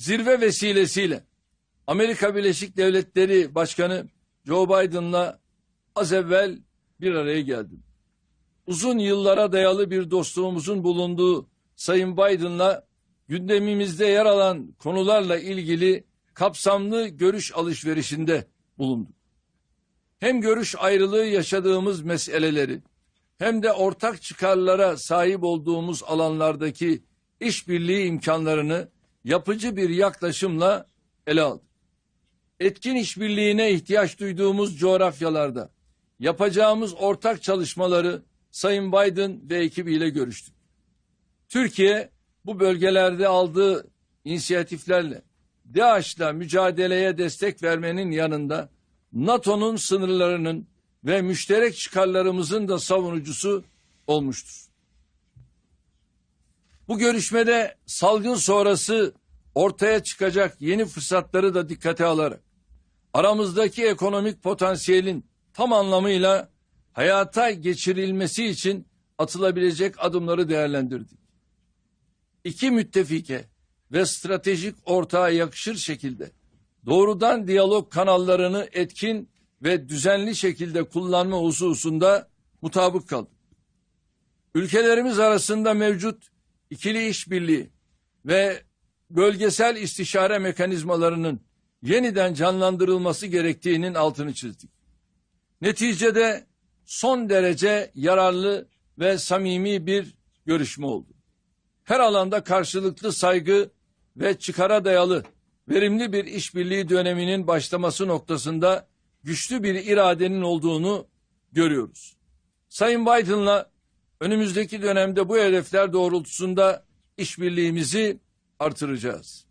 Zirve vesilesiyle Amerika Birleşik Devletleri Başkanı Joe Biden'la az evvel bir araya geldim. Uzun yıllara dayalı bir dostluğumuzun bulunduğu Sayın Biden'la gündemimizde yer alan konularla ilgili kapsamlı görüş alışverişinde bulunduk. Hem görüş ayrılığı yaşadığımız meseleleri hem de ortak çıkarlara sahip olduğumuz alanlardaki işbirliği imkanlarını yapıcı bir yaklaşımla ele aldık. Etkin işbirliğine ihtiyaç duyduğumuz coğrafyalarda yapacağımız ortak çalışmaları Sayın Biden ve ekibiyle görüştük. Türkiye bu bölgelerde aldığı inisiyatiflerle DAEŞ'la mücadeleye destek vermenin yanında NATO'nun sınırlarının ve müşterek çıkarlarımızın da savunucusu olmuştur. Bu görüşmede salgın sonrası ortaya çıkacak yeni fırsatları da dikkate alarak aramızdaki ekonomik potansiyelin tam anlamıyla hayata geçirilmesi için atılabilecek adımları değerlendirdik. İki müttefike ve stratejik ortağa yakışır şekilde doğrudan diyalog kanallarını etkin ve düzenli şekilde kullanma hususunda mutabık kaldık. Ülkelerimiz arasında mevcut ikili işbirliği ve bölgesel istişare mekanizmalarının yeniden canlandırılması gerektiğinin altını çizdik. Neticede son derece yararlı ve samimi bir görüşme oldu. Her alanda karşılıklı saygı ve çıkara dayalı verimli bir işbirliği döneminin başlaması noktasında güçlü bir iradenin olduğunu görüyoruz. Sayın Biden'la önümüzdeki dönemde bu hedefler doğrultusunda işbirliğimizi artıracağız.